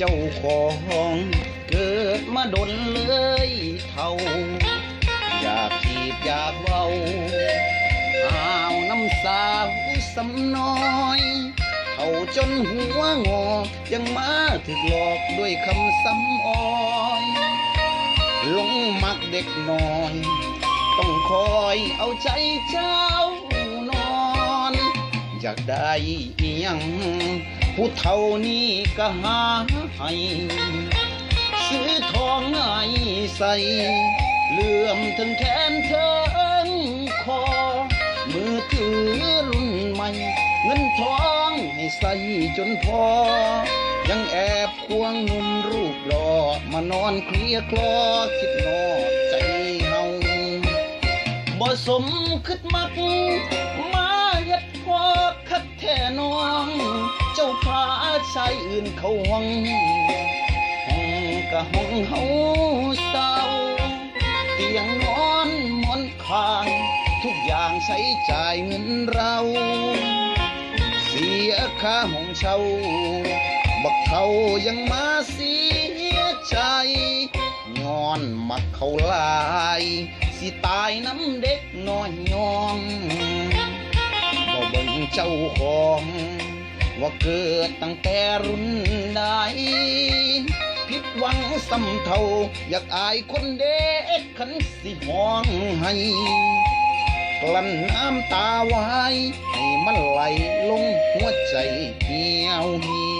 เจ้าของเกิดมาดนเลยเท่า อยากจีบอยากเว้าอ้าวน้ำสาวสำน้อยเขาจนหัวงอ ยังมาถึกหลอกด้วยคำซ้ำอ้อยหลงมักเด็กน้อย ต้องคอยเอาใจเจ้า อยากได้อีหยังผู้เท่านี้ก็หาให้ซื้อทองให้ใส่เหลื่อมถึงแขนเทิงคอ มือถือรุ่นใหม่ เงินทองให้ใส่จนพอ ยังแอบควงหนุ่มรูปหล่อมานอนเคลียร์คลอคิดนอกใจเฮาบ่สมคิดมักมา เฮ็ดพอคักแท่น้อง เจ้าพาชายอื่นเขาห้องห้องก็ห้องเฮาเศร้าเตียงนอนมอนข้าง ทุกอย่างใช้จ่ายเงินเรา เสียค่าห้องเช่าบักเขายังมาเสียใจย้อนมักเขาลาย สิตายน้ำเด็กน้อยยอง เจ้าของ ว่าเกิดตั้งแต่รุ่นใดผิดหวังสำเทา อยากอายคนเด็กขันสิห้องให้ กลั้นน้ำตาไว้ให้มันไหลลงหัวใจเหี่ยวเหี่ยว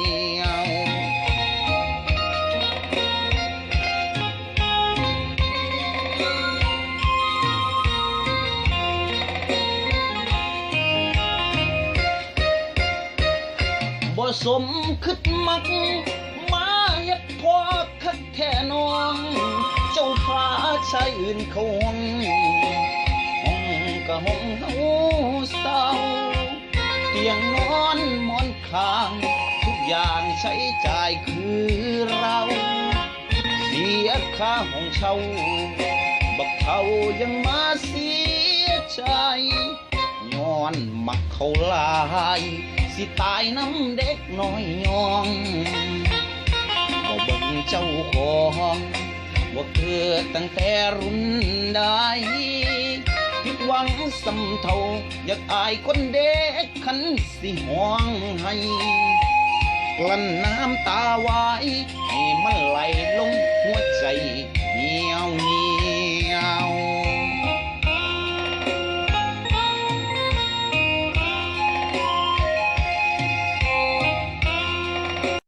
สมคิดมัก มาเฮ็ดพอคักแท่น้อง เจ้าฟ้าชายอื่นเขาห้องห้องก็ห้องเฮาเศร้าเตียงนอนหมอนข้าง ทุกอย่างใช้จ่ายคือเรา เสียค่าห้องเช่า บักเขายังมาเสียใจย้อนมักเขาลาย สิตายน้ำเด็กน้อยยองบ่เบิ่งเจ้าของว่เกิดตั้งแต่รุ่นใดผิดหวังสำเทาอยากอายคนเด็กขันสิห้องให้กลั้นน้ำตาไว้ให้มันไหล